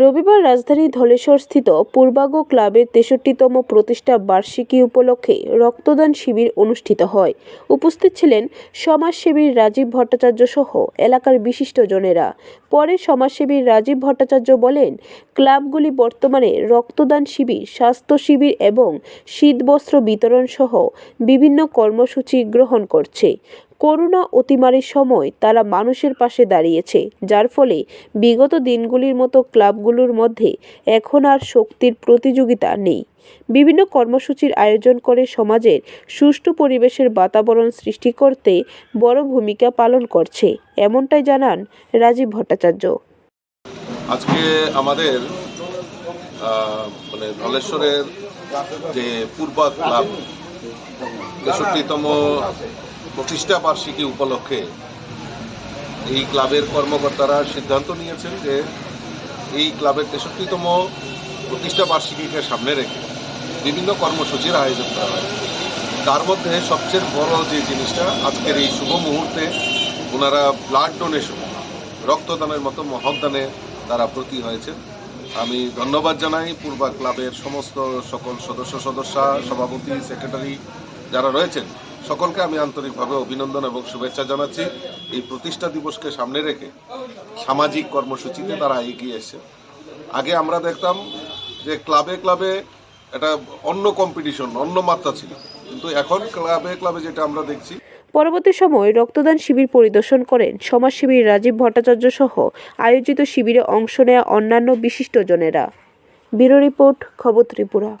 রবিবার রাজধানী ধলেশ্বরস্থিত পূর্বাঙ্গ ক্লাবের তেষট্টিতম প্রতিষ্ঠা বার্ষিকী উপলক্ষে রক্তদান শিবির অনুষ্ঠিত হয়। উপস্থিত ছিলেন সমাজসেবী রাজীব ভট্টাচার্য সহ এলাকার বিশিষ্টজনেরা পরে সমাজসেবী রাজীব ভট্টাচার্য বলেন, ক্লাবগুলি বর্তমানে রক্তদান শিবির, স্বাস্থ্য শিবির এবং শীতবস্ত্র বিতরণ সহ বিভিন্ন কর্মসূচি গ্রহণ করছে। করোনা অতিমারির সময় তারা মানুষের পাশে দাঁড়িয়েছে, যার ফলে বিগত দিনগুলির মতো ক্লাবগুলোর মধ্যে এখন আর শক্তির প্রতিযোগিতা নেই। বিভিন্ন কর্মসূচির আয়োজন করে সমাজের সুষ্ঠু পরিবেশের বাতাবরণ সৃষ্টি করতে বড় ভূমিকা পালন করছে, এমনটাই জানান রাজীব ভট্টাচার্য। আজকে আমাদের মানে ধলেশ্বরের যে পূর্বা ক্লাব তেষট্টিতম প্রতিষ্ঠা বার্ষিকী উপলক্ষে এই ক্লাবের কর্মকর্তারা সিদ্ধান্ত নিয়েছেন যে এই ক্লাবের তেষট্টিতম প্রতিষ্ঠা বার্ষিকীকে সামনে রেখে বিভিন্ন কর্মসূচির আয়োজন করা হয়। তার মধ্যে সবচেয়ে বড় যে জিনিসটা আজকের এই শুভ মুহূর্তে ওনারা ব্লাড ডোনেশন রক্তদানের মতো মহদানে তারা প্রতি হয়েছে আমি ধন্যবাদ জানাই পূর্বা ক্লাবের সমস্ত সকল সদস্য, সদস্যা, সভাপতি, সেক্রেটারি যারা রয়েছেন, সকলকে আমি আন্তরিকভাবে অভিনন্দন এবং শুভেচ্ছা জানাচ্ছি। এই প্রতিষ্ঠা দিবসকে সামনে রেখে সামাজিক কর্মসূচিতে তারা এগিয়ে এসে আগে আমরা দেখতাম যে ক্লাবে ক্লাবে এটা অন্য কম্পিটিশন অন্য মাত্রা ছিল। কিন্তু এখন ক্লাবে ক্লাবে যেটা আমরা দেখছি, পরবর্তী সময় রক্তদান শিবির পরিদর্শন করেন সমাজসেবী রাজীব ভট্টাচার্য সহ আয়োজিত শিবিরে অংশ নেওয়া অন্যান্য বিশিষ্টজনেরা ব্যুরো রিপোর্ট, খবর ত্রিপুরা।